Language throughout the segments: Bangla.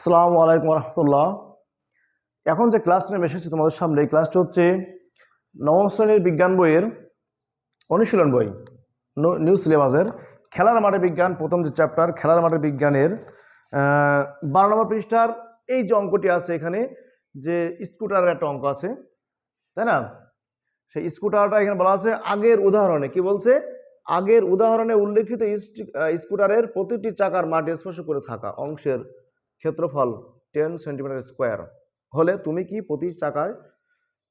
আসসালামু আলাইকুম রহমতুল্লাহ এখন যে ক্লাসটা নেমে এসেছি তোমাদের সামনে, এই ক্লাসটা হচ্ছে নবম শ্রেণির বিজ্ঞান বইয়ের অনুশীলন বই নিউ সিলেবাসের খেলার মাঠে বিজ্ঞান, প্রথম যে চ্যাপ্টার খেলার মাঠে বিজ্ঞানের বারো নম্বর পৃষ্ঠার এই যে অঙ্কটি আছে এখানে, যে স্কুটারের একটা অঙ্ক আছে, তাই না? সেই স্কুটারটা এখানে বলা আছে আগের উদাহরণে, কি বলছে? আগের উদাহরণে উল্লেখিত স্কুটারের প্রতিটি চাকার মাটি স্পর্শ করে থাকা অংশের ক্ষেত্রফল টেন সেন্টিমিটার স্কোয়ার। হলে তুমি কি প্রতি চাকায়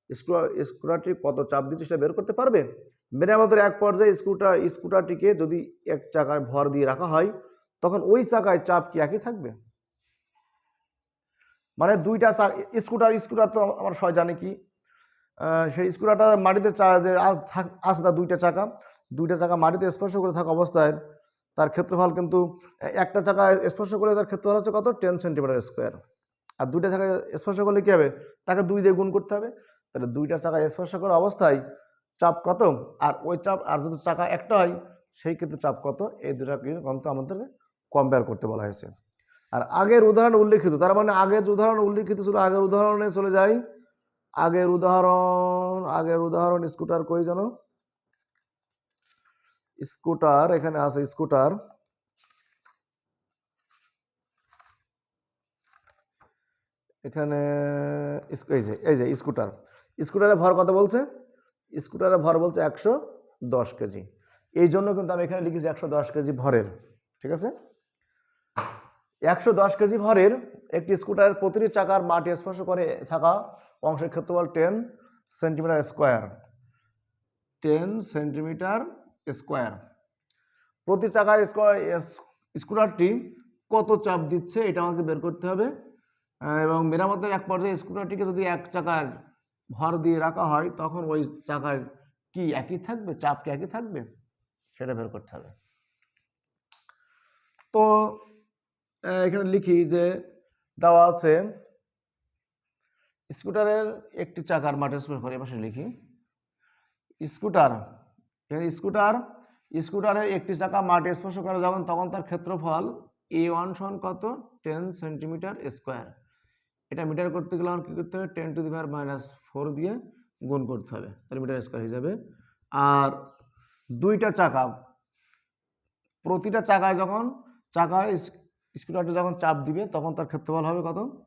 স্কুটার স্কুটারটি কত চাপ দিচ্ছে সেটা বের করতে পারবে? মেরামতের এক পর্যায়ে স্কুটার স্কুটারটিকে যদি এক চাকায় ভর দিয়ে রাখা হয়, তখন ওই চাকায় চাপ কি একই থাকবে? মানে দুইটা স্কুটার স্কুটার তো আমার সবাই জানে কি সেই স্কুটারটা মাটিতে আজ তার দুইটা চাকা দুইটা চাকা মাটিতে স্পর্শ করে থাকা অবস্থায় তার ক্ষেত্রফল কিন্তু, একটা চাকায় স্পর্শ করলে তার ক্ষেত্রফল হচ্ছে কত? টেন সেন্টিমিটার স্কোয়ার আর দুইটা চাকায় স্পর্শ করলে কী হবে? তাকে দুই দিয়ে গুণ করতে হবে। তাহলে দুইটা চাকায় স্পর্শ করা অবস্থায় চাপ কত? আর ওই চাপ, আর যদি চাকা একটা হয়, সেই ক্ষেত্রে চাপ কত? এই দুটাকে কিন্তু আমাদের কম্পেয়ার করতে বলা হয়েছে। আর আগের উদাহরণ উল্লেখিত, তার মানে আগের উদাহরণ উল্লেখিত ছিল, আগের উদাহরণে চলে যাই। আগের উদাহরণ আগের উদাহরণ স্কুটার কই জানো স্কুটার, এখানে আছে স্কুটার। এখানে এই যে এই যে স্কুটার। স্কুটারের ভর কত বলছে? স্কুটারের ভর বলছে একশো দশ কেজি। এই জন্য কিন্তু আমি এখানে লিখেছি একশো দশ কেজি ভরের, ঠিক আছে? একশো দশ কেজি ভরের একটি স্কুটারের প্রতিটি চাকার মাটি স্পর্শ করে থাকা অংশের ক্ষেত্রফল ten centimetre square. Ten centimetre square. প্রতি স্কোয়ার, স্কুটারটি কত চাপ দিচ্ছে এটা আমাকে বের করতে হবে। এবং মেরামতের এক পর্যায়ে স্কুটারটিকে যদি এক চাকার ভর দিয়ে রাখা হয়, তখন ওই চাকায় কি একই থাকবে? চাপ কি একই থাকবে? সেটা বের করতে হবে। তো এখানে লিখি যে, দেওয়া আছে, স্কুটারের একটি চাকার মাঠে স্পর্শ করে এপাশে লিখি, স্কুটার এখানে স্কুটার স্কুটারের একটি চাকা মাটি স্পর্শ করে যখন তখন তার ক্ষেত্রফল এ ওয়ান সমান কত? টেন সেন্টিমিটার স্কোয়ার এটা মিটার করতে গেলে আমার কী করতে হবে? Ten to the power minus four দিয়ে গুণ করতে হবে। তাহলে মিটার স্কোয়ার হয়ে যাবে। আর দুইটা চাকা, প্রতিটা চাকায় যখন স্ক- স্কুটারটা যখন চাপ দিবে, তখন তার ক্ষেত্রফল হবে কত?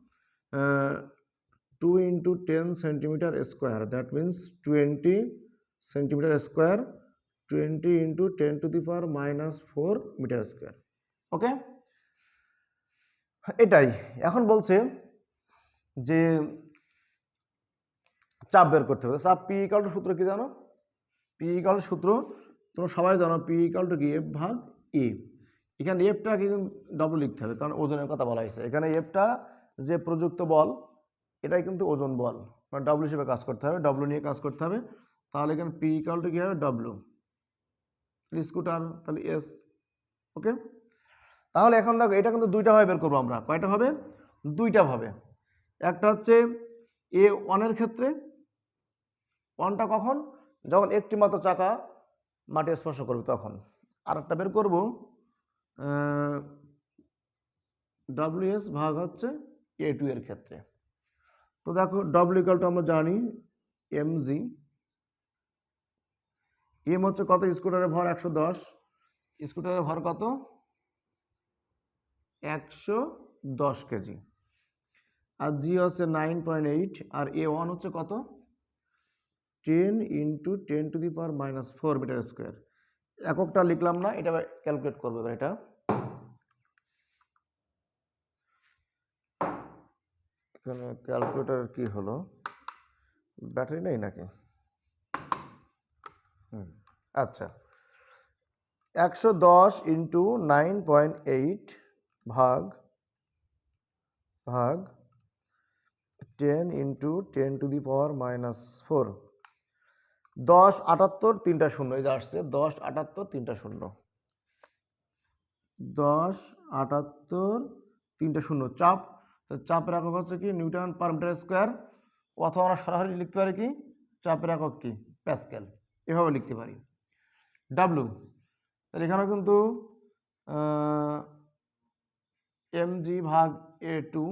Two into ten centimetre square that means twenty centimetre square twenty into ten to the power minus four metre square okay এটাই। এখন বলছে যে চাপ বের করতে হবে। চাপ পি ইকাল সূত্র কি জানো? পি ইকাল সূত্র, তোমরা সবাই জানো পি ইকাল টু কি? এফ ভাগ ই এখানে এফটা কিন্তু ডবল লিখতে হবে, কারণ ওজনের কথা বলা হয়েছে। এখানে এফটা যে প্রযুক্ত বল, এটাই কিন্তু ওজন বল। মানে ডাব্লু হিসেবে কাজ করতে হবে ডাব্লু নিয়ে কাজ করতে হবে। তাহলে এখানে পি ইকাল টু কী হবে? ডাব্লু স্কুটার, তাহলে এস, ওকে? তাহলে এখন দেখো, এটা কিন্তু দুইটা ভাবে বের করব আমরা। কয়টা হবে? দুইটা ভাবে। একটা হচ্ছে এ ওয়ানের ক্ষেত্রে। ওয়ানটা কখন? যখন একটি মাত্র চাকা মাটি স্পর্শ করবে তখন। আর একটা বের করব ডব্লিউএস ভাগ হচ্ছে এ টু এর ক্ষেত্রে। তো দেখো ডব্লিউ আমরা জানি এম জি এম হচ্ছে কত? স্কুটারের ভর একশো দশ। স্কুটারের ভর কত? একশো দশ কেজি। আর জি হচ্ছে নাইন পয়েন্ট এইট। আর এ ওয়ান হচ্ছে কত? Ten into ten to the power minus four metre square. এককটা লিখলাম না, এটা ক্যালকুলেট করবে এবার এটা। এখানে ক্যালকুলেটর কি হলো? ব্যাটারি নেই নাকি? হুম আচ্ছা। একশো দশ ইন্টু নাইন পয়েন্ট এইট ভাগ ভাগ ten into ten to the power minus four. দশ আটাত্তর তিনটা শূন্য, এই যে আসছে, দশ আটাত্তর তিনটা শূন্য। দশ আটাত্তর তিনটা শূন্য, চাপ চাপের একক হচ্ছে কি, নিউটন পার মিটার স্কোয়ার, অথবা আমরা সরাসরি লিখতে পারি কি, চাপের একক কি, প্যাসকেল। এভাবে লিখতে পারি। ডাব্লু তাহলে এখানেও কিন্তু এম জি ভাগ এ টু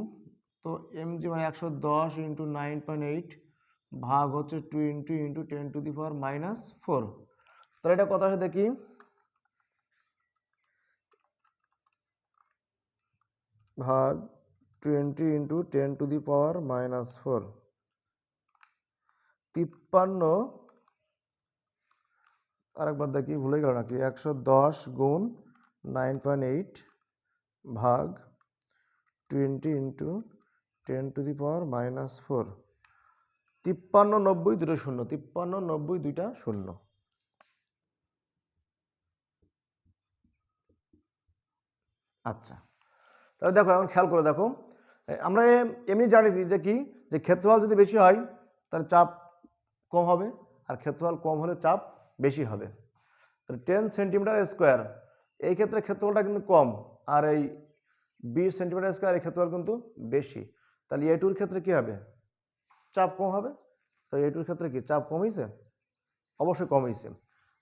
তো এম জি মানে একশো দশ ইন্টু নাইন পয়েন্ট এইট ভাগ হচ্ছে twenty into ten to the power minus four তাহলে এটা কত আসে দেখি? ভাগ twenty into ten to the power minus four তিপ্পান্ন আরেকবার দেখি, ভুলে গেল নাকি? একশো দশ গুণ নাইন পয়েন্ট এইট ভাগ twenty into ten to the power minus four. তিপ্পান্ন নব্বই দুটো শূন্য, তিপ্পান্ন নব্বই দুইটা শূন্য। আচ্ছা তাহলে দেখো, এখন খেয়াল করে দেখো। আমরা এমনি জানি যে কি? যে ক্ষেত্রফল যদি বেশি হয়, তাহলে চাপ কম হবে, আর ক্ষেত্রফল কম হলে চাপ বেশি হবে। তাহলে টেন সেন্টিমিটার স্কোয়ার এই ক্ষেত্রে ক্ষেত্রফলটা কিন্তু কম, আর এই বিশ সেন্টিমিটার স্কোয়ার এই ক্ষেত্রফল কিন্তু বেশি। তাহলে এ টুর ক্ষেত্রে কী হবে? চাপ কম হবে। তো এ টুর ক্ষেত্রে কি? চাপ কমেছে অবশ্যই কমেছে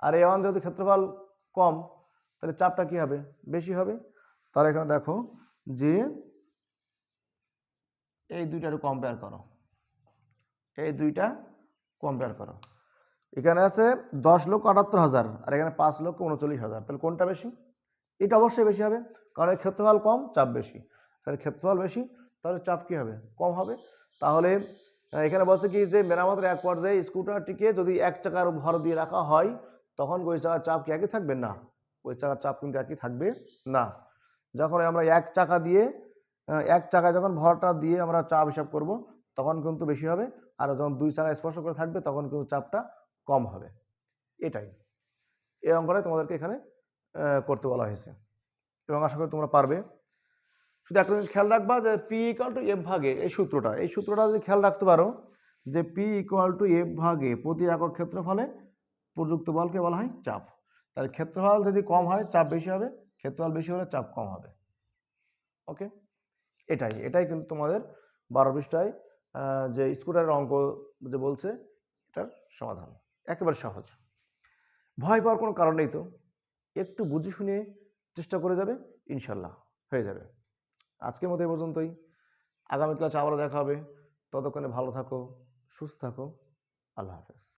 আর এ ওয়ান যেহেতু ক্ষেত্রফল কম, তাহলে চাপটা কী হবে? বেশি হবে। তাহলে এখানে দেখো যে এই দুইটা একটু কম্পেয়ার করো। এই দুইটা কম্পেয়ার করো। এখানে আছে দশ লক্ষ আটাত্তর হাজার আর এখানে পাঁচ লক্ষ উনচল্লিশ হাজার। তাহলে কোনটা বেশি? এটা অবশ্যই বেশি হবে, কারণ ক্ষেত্রফল কম, চাপ বেশি। তাহলে ক্ষেত্রফল বেশি, তাহলে চাপ কী হবে? কম হবে। তাহলে এখানে বলছে কি যে মেরামতের এক পর্যায়ে স্কুটারটিকে যদি এক চাকার ভর দিয়ে রাখা হয়, তখন ওই চাকার চাপ কি একই থাকবে? না। ওই চাকার চাপ কিন্তু একই থাকবে না। যখন আমরা এক চাকা দিয়ে এক চাকায় যখন ভরটা দিয়ে আমরা চাপ হিসাব করব, তখন কিন্তু বেশি হবে। আর যখন দুই চাকা স্পর্শ করে থাকবে, তখন কিন্তু চাপটা কম হবে। এটাই। এই অঙ্কটাই তোমাদেরকে এখানে করতে বলা হয়েছে। এবং আশা করি তোমরা পারবে। শুধু একটা জিনিস খেয়াল রাখবা যে পি ইকুয়াল টু এফ ভাগে এই সূত্রটা এই সূত্রটা যদি খেয়াল রাখতে পারো যে পি ইকুয়াল টু এফ ভাগে প্রতি একক ক্ষেত্রফলে প্রযুক্ত বলকে বলা হয় চাপ। তাহলে ক্ষেত্রফল যদি কম হয়, চাপ বেশি হবে, ক্ষেত্রফল বেশি হলে চাপ কম হবে। ওকে? এটাই এটাই কিন্তু তোমাদের বারো পৃষ্ঠায় যে স্কুটারের অঙ্ক যে বলছে, এটার সমাধান। একেবারে সহজ। ভয় পাওয়ার কোনো কারণ নেই তো? একটু বুঝে শুনে চেষ্টা করে যাবে, ইনশাল্লাহ হয়ে যাবে। আজকের মতো এ পর্যন্তই। আগামী ক্লাসে আবারও দেখা হবে। ততক্ষণে ভালো থাকো, সুস্থ থাকো। আল্লাহ হাফেজ।